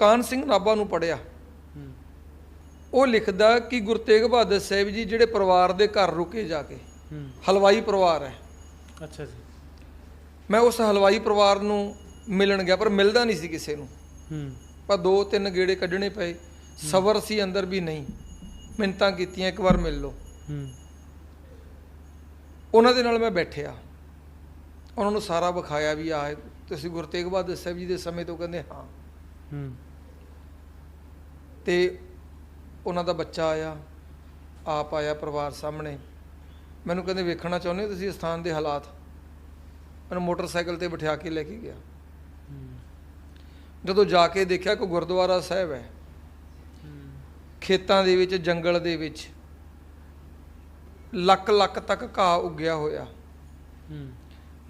ਕਾਨ ਸਿੰਘ ਨਾਭਾ ਨੂੰ ਪੜਿਆ ਉਹ ਲਿਖਦਾ ਕਿ ਗੁਰੂ ਤੇਗ ਬਹਾਦਰ ਸਾਹਿਬ ਜੀ ਜਿਹੜੇ ਪਰਿਵਾਰ ਦੇ ਘਰ ਰੁਕੇ ਜਾ ਕੇ ਹਲਵਾਈ ਪਰਿਵਾਰ ਹੈ। ਅੱਛਾ ਜੀ। ਮੈਂ ਉਸ ਹਲਵਾਈ ਪਰਿਵਾਰ ਨੂੰ ਮਿਲਣ ਗਿਆ ਪਰ ਮਿਲਦਾ ਨਹੀਂ ਸੀ ਕਿਸੇ ਨੂੰ। ਹੂੰ। ਪਰ ਦੋ ਤਿੰਨ ਗੇੜੇ ਕੱਢਣੇ ਪਏ। ਸਬਰ ਸੀ ਅੰਦਰ ਵੀ ਨਹੀਂ। ਮਿੰਤਾਂ ਕੀਤੀਆਂ ਇੱਕ ਵਾਰ ਮਿਲ ਲਓ। ਹੂੰ। ਉਹਨਾਂ ਦੇ ਨਾਲ ਮੈਂ ਬੈਠਿਆ। ਉਹਨਾਂ ਨੂੰ ਸਾਰਾ ਵਿਖਾਇਆ ਵੀ ਆਹ ਤੁਸੀਂ ਗੁਰੂ ਤੇਗ ਬਹਾਦਰ ਸਾਹਿਬ ਜੀ ਦੇ ਸਮੇਂ ਤੋਂ ਕਹਿੰਦੇ ਹਾਂ। ਹੂੰ। ਤੇ ਉਹਨਾਂ ਦਾ ਬੱਚਾ ਆਇਆ ਆਪ ਆਇਆ ਪਰਿਵਾਰ ਸਾਹਮਣੇ। ਮੈਨੂੰ ਕਹਿੰਦੇ ਵੇਖਣਾ ਚਾਹੁੰਦੇ ਹੋ ਤੁਸੀਂ ਸਥਾਨ ਦੇ ਹਾਲਾਤ? ਮੈਨੂੰ ਮੋਟਰਸਾਈਕਲ ਤੇ ਬਿਠਾ ਕੇ ਲੈ ਕੇ ਗਿਆ। ਜਦੋਂ ਜਾ ਕੇ ਦੇਖਿਆ ਕਿ ਗੁਰਦੁਆਰਾ ਸਾਹਿਬ ਹੈ ਖੇਤਾਂ ਦੇ ਵਿੱਚ ਜੰਗਲ ਦੇ ਵਿੱਚ ਲੱਕ ਲੱਕ ਤੱਕ ਘਾਹ ਉੱਗਿਆ ਹੋਇਆ।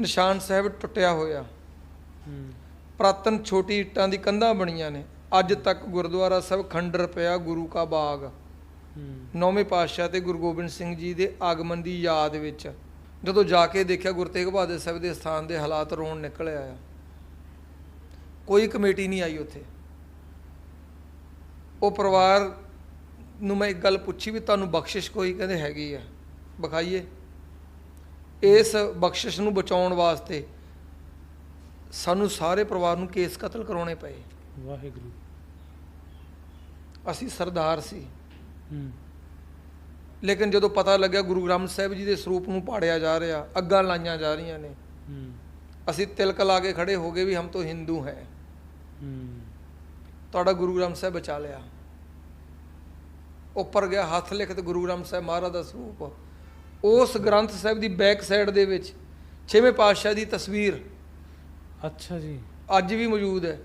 ਨਿਸ਼ਾਨ ਸਾਹਿਬ ਟੁੱਟਿਆ ਹੋਇਆ। ਪ੍ਰਾਤਨ ਛੋਟੀ ਇੱਟਾਂ ਦੀ ਕੰਧਾਂ ਬਣੀਆਂ ਨੇ। ਅੱਜ ਤੱਕ ਗੁਰਦੁਆਰਾ ਸਾਹਿਬ ਖੰਡਰ ਪਿਆ ਗੁਰੂ ਕਾ ਬਾਗ। ਨੌਵੇਂ ਪਾਤਸ਼ਾਹ ਤੇ ਗੁਰੂ ਗੋਬਿੰਦ ਸਿੰਘ ਜੀ ਦੇ ਆਗਮਨ ਦੀ ਯਾਦ ਵਿੱਚ ਜਦੋਂ ਜਾ ਕੇ ਦੇਖਿਆ ਗੁਰੂ ਤੇਗ ਬਹਾਦਰ ਸਾਹਿਬ ਦੇ ਸਥਾਨ ਦੇ ਹਾਲਾਤ ਰੋਣ ਨਿਕਲ ਆਇਆ। ਕੋਈ ਕਮੇਟੀ ਨਹੀਂ ਆਈ ਉੱਥੇ। ਉਹ ਪਰਿਵਾਰ ਨੂੰ ਮੈਂ ਇੱਕ ਗੱਲ ਪੁੱਛੀ ਵੀ ਤੁਹਾਨੂੰ ਬਖਸ਼ਿਸ਼ ਕੋਈ ਕਹਿੰਦੇ ਹੈਗੀ ਆ? ਵਿਖਾਈਏ। ਇਸ ਬਖਸ਼ਿਸ਼ ਨੂੰ ਬਚਾਉਣ ਵਾਸਤੇ ਸਾਨੂੰ ਸਾਰੇ ਪਰਿਵਾਰ ਨੂੰ ਕੇਸ ਕਤਲ ਕਰਾਉਣੇ ਪਏ। ਵਾਹਿਗੁਰੂ। ਅਸੀਂ ਸਰਦਾਰ ਸੀ। ਹੂੰ। ਲੇਕਿਨ ਜਦੋਂ ਪਤਾ ਲੱਗਿਆ ਗੁਰੂ ਗ੍ਰੰਥ ਸਾਹਿਬ ਜੀ ਦੇ ਸਰੂਪ ਨੂੰ ਪਾੜਿਆ ਜਾ ਰਿਹਾ ਅੱਗਾਂ ਲਾਈਆਂ ਜਾ ਰਹੀਆਂ ਨੇ। ਹੂੰ। ਅਸੀਂ ਤਿਲਕ ਲਾ ਕੇ ਖੜੇ ਹੋ ਗਏ ਵੀ ਹਮ ਤੋਂ ਹਿੰਦੂ ਹੈ। ਹੂੰ। ਤੁਹਾਡਾ ਗੁਰੂ ਗ੍ਰੰਥ ਸਾਹਿਬ ਬਚਾ ਲਿਆ। ਉੱਪਰ ਗਿਆ ਹੱਥ ਲਿਖਤ ਗੁਰੂ ਗ੍ਰੰਥ ਸਾਹਿਬ ਮਹਾਰਾਜ ਦਾ ਸਰੂਪ। ਉਸ ਗ੍ਰੰਥ ਸਾਹਿਬ ਦੀ ਬੈਕ ਸਾਈਡ ਦੇ ਵਿੱਚ ਛੇਵੇਂ ਪਾਤਸ਼ਾਹ ਦੀ ਤਸਵੀਰ। ਅੱਛਾ ਜੀ। ਅੱਜ ਵੀ ਮੌਜੂਦ ਹੈ।